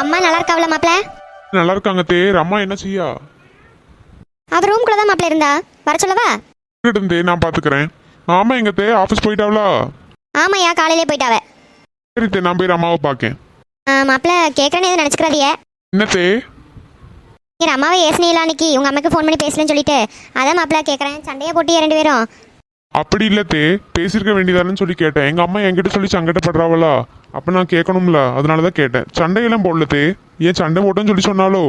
அம்மா நல்லா இருக்காவல மாப்பிள? நல்லா இருக்காங்க தேர் அம்மா என்ன செய்யா? அவ ரூம்குள்ள தான் மாப்பிள இருந்தா? வர சொல்லவா? இருந்தே நான் பாத்துக்கிறேன். ஆமா எங்க தே ஆபீஸ் போயிட்டாவளா? ஆமாய்யா காலையிலே போயிட்டாவ. சரி தே நான் போய் அம்மாவை பார்க்கேன் ஆ, மாப்பிள கேட்கறேன்னு எதுவும் நினச்சிக்கிறாதிய என்ன தே? என் அம்மாவை ஏசினில அன்னைக்கு? உங்க அம்மாக்கு ஃபோன் பண்ணி பேசலன்னு சொல்லிட்டு. அதான் மாப்பிள கேட்கறேன் சண்டையா போட்டியா ரெண்டு பேரும்? அப்படி இல்ல தே பேசியிருக்க வேண்டியதானு சொல்லி கேட்டேன். எங்க அம்மா என்கிட்ட சொல்லி சங்கடப்படுறாவளா? அப்ப நான் கேட்கணும்ல அதனாலதான் கேட்டேன். சண்டையெல்லாம் போடல தே. ஏன் சண்டை போட்டேன்னு சொல்லி சொன்னாலோ?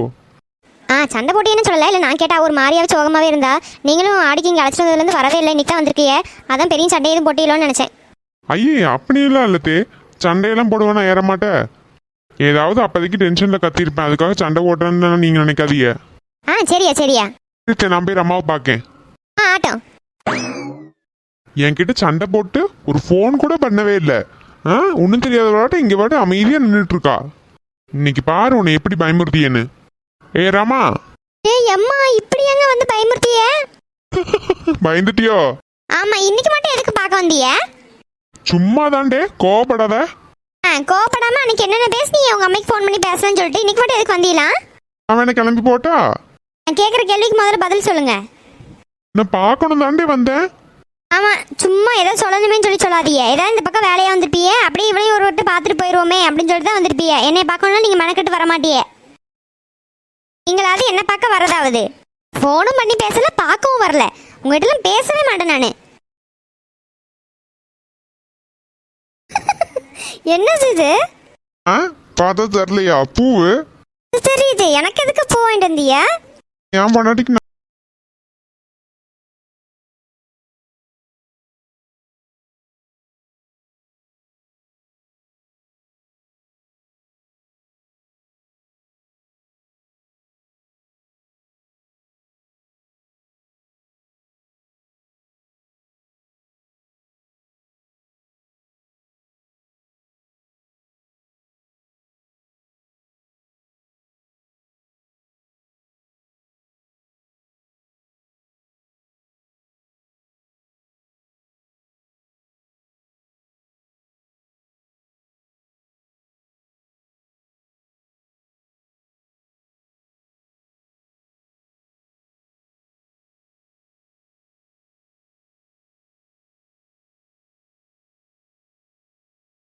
ஆ சண்டை போட்டியன்னு சொல்லல? இல்லை நான் கேட்டா ஒரு மாதிரியாவே சோகமாவே இருந்தா? நீங்களும் ஆடிக்கு இங்கே அழைச்சிட்டு வந்ததுலேருந்து வரவே இல்லை இன்னைக்கு தான் வந்திருக்கீங்க அதான் பெரிய சண்டை எதுவும் போட்டியலோன்னு நினச்சேன். ஐயே அப்படியெல்லாம் இல்ல தே. சண்டையெல்லாம் போடுவேனா ஏற மாட்டேன்? ஏதாவது அப்போதைக்கு டென்ஷன்ல கத்திருப்பேன் அதுக்காக சண்டை போட்டேன்னு நீங்க நினைக்காதீங்க. ஆ சரியா சரியா. நான் போய் அம்மாவை பார்க்கேன். ஆ ஆட்டம் என்கிட்ட சண்டை போட்டு ஒரு ஃபோன் கூட பண்ணவே இல்லை. ஆ? ஒன்றும் தெரியாதவளாட்ட இங்கே பாட்டு அமைதியாக நின்றுட்டு இருக்கா. இன்னைக்கு பாரு உன்னை எப்படி பயமுறுத்தியேன்னு. ஏ ராமா. ஏய் அம்மா இப்படி எங்க வந்து பயமுறுத்திய? பயந்துட்டியோ? ஆமா இன்னைக்கு மட்டும் எதுக்கு பார்க்க வந்திய? சும்மா தாண்டே கோவப்படாத. ஆ கோவப்படாம அன்னைக்கு என்னென்ன பேசுனீங்க? உங்க அம்மைக்கு ஃபோன் பண்ணி பேசலாம்னு சொல்லிட்டு இன்னைக்கு மட்டும் எதுக்கு வந்தீங்களா? அவன் கிளம்பி போட்டா? நான் கேட்குற கேள்விக்கு முதல்ல பதில் சொல்லுங்க. நான் பார்க்கணும் தாண்டே வந்தேன். ஆமா சும்மா ஏதோ சொல்லணுமே சொல்லி சொல்லாதீங்க. ஏதாவது இந்த பக்கம் வேலையா வந்திருப்பீங்க அப்படியே இவளையும் ஒரு விட்டு பார்த்துட்டு போயிடுவோமே அப்படின்னு சொல்லிட்டு தான் வந்திருப்பீங்க என்னை பார்க்கணும்னா நீங்க மெனக்கெட்டு வர மாட்டீங்க நீங்களாவது என்ன பார்க்க வரதாவது. ஃபோனும் பண்ணி பேசல பார்க்கவும் வரல. உங்ககிட்ட பேசவே மாட்டேன் நான். என்னது இது ஆ பார்த்தா தெரிலையா பூவு? இது தெரியுது. எனக்கு எதுக்கு பூ வாங்கிட்டு வந்தீங்க? என் பொண்டாட்டிக்கு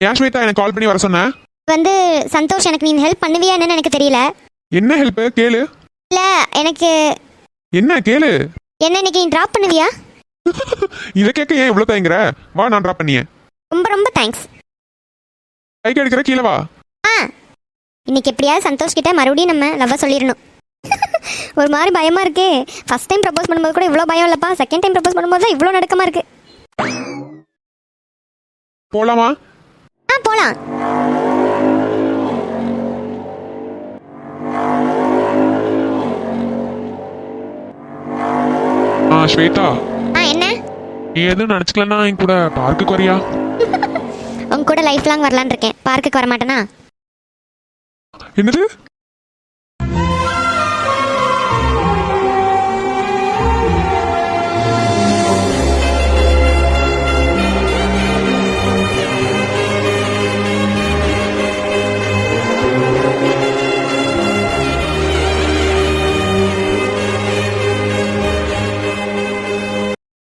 ஏன் ஸ்வேதா எனக்கு கால் பண்ணி வர சொன்னேன் வந்து சந்தோஷ் எனக்கு நீ ஹெல்ப் பண்ணுவியா என்னன்னு எனக்கு தெரியல. என்ன ஹெல்ப் கேளு. இல்ல எனக்கு என்ன? கேளு. என்ன இன்னைக்கு நீ ட்ராப் பண்ணுவியா? இதை கேட்க ஏன் இவ்வளோ தயங்குற? வா நான் ட்ராப் பண்ணியேன் ரொம்ப ரொம்ப தேங்க்ஸ் கைக்கு எடுக்கிற கீழே வா. ஆ. இன்னைக்கு எப்படியாவது சந்தோஷ் கிட்ட மறுபடியும் நம்ம லவ்வை சொல்லிடணும். ஒரு மாதிரி பயமா இருக்கே. ஃபர்ஸ்ட் டைம் ப்ரப்போஸ் பண்ணும்போது கூட இவ்வளோ பயம் இல்லப்பா. செகண்ட் டைம் ப்ரப்போஸ் பண்ணும்போது தான் இவ்வளோ நடுக்கமா இருக்கு. போலாமா? ஆ போலாம். ஆ ஸ்வேதா. ஆ என்ன? நீ எதுவும் நினச்சிக்கலன்னா என் கூட பார்க்குக்கு வரியா? உங்க கூட லைஃப் லாங் வரலான்னு இருக்கேன். பார்க்குக்கு வர மாட்டேனா என்னது?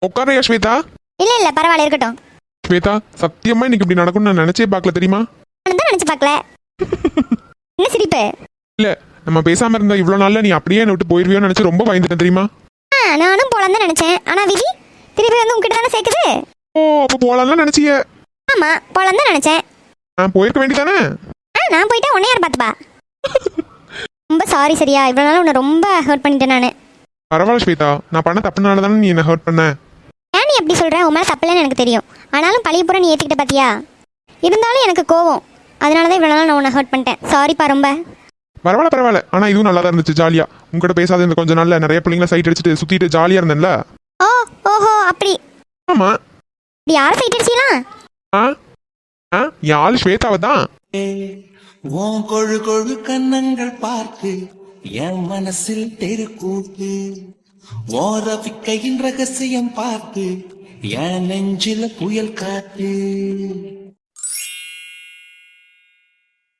உட்காரையா ஸ்வேதா இல்ல இல்ல பரவாயில்ல இருக்கட்டும். ஸ்வேதா சத்தியமா இன்னைக்கு இப்படி நடக்கும்னு நான் நினைச்சே பார்க்கல தெரியுமா? நான் தான் நினைச்சு பார்க்கல. என்ன சிரிப்பு? இல்ல நம்ம பேசாம இருந்தா இவ்வளவு நாள்ல நீ அப்படியே என்னை விட்டு போயிருவியோன்னு நினைச்சு ரொம்ப பயந்துட்டேன் தெரியுமா? ஆ நானும் போலாம் தான் நினைச்சேன். ஆனா விதி திருப்பி வந்து உங்ககிட்ட தானே சேர்க்குது? ஓ அப்ப போலாம்லாம் நினைச்சிய. ஆமா போலாம் தான் நினைச்சேன். நான் போயிருக்க வேண்டியதானே? ஆ நான் போயிட்டா உன்னை யார் பார்த்துப்பா? ரொம்ப சாரி சரியா? இவ்வளோ நாள் உன்னை ரொம்ப ஹர்ட் பண்ணிட்டேன் நான். பரவாயில்ல ஸ்வேதா நான் பண்ண தப்புனால தானே நீ என்ன ஹர்ட் பண்ண. நீ எப்படி சொல்ற? உன் மேலே தப்பில்லைன்னு எனக்கு தெரியும். ஆனாலும் பழைய பூரா நீ ஏற்றுக்கிட்ட பாத்தியா? இருந்தாலும் எனக்கு கோவம். அதனால தான் இவ்வளோ நாள் நான் உன்னை ஹர்ட் பண்ணிட்டேன். சாரிப்பா ரொம்ப. பரவாயில்ல பரவாயில்ல. ஆனா இதுவும் நல்லா தான் இருந்துச்சு ஜாலியா. உங்ககிட்ட பேசாத இந்த கொஞ்ச நாள்ல நிறைய பிள்ளைங்கள சைட் அடிச்சுட்டு சுத்திட்டு ஜாலியா இருந்தேன்ல? ஓ ஓஹோ அப்படி. ஆமா. இப்படி யார் சைட் அடிச்சீங்களா ஆ? ஆ? யாழ் ஸ்வேதாவை தான். உன் கொழு கொழு கன்னங்கள் பார்த்து என் மனசில் தெருக்கூத்து ஓரவிக்கையின் ரகசியம் பார்த்து என் நெஞ்சில புயல் காத்து.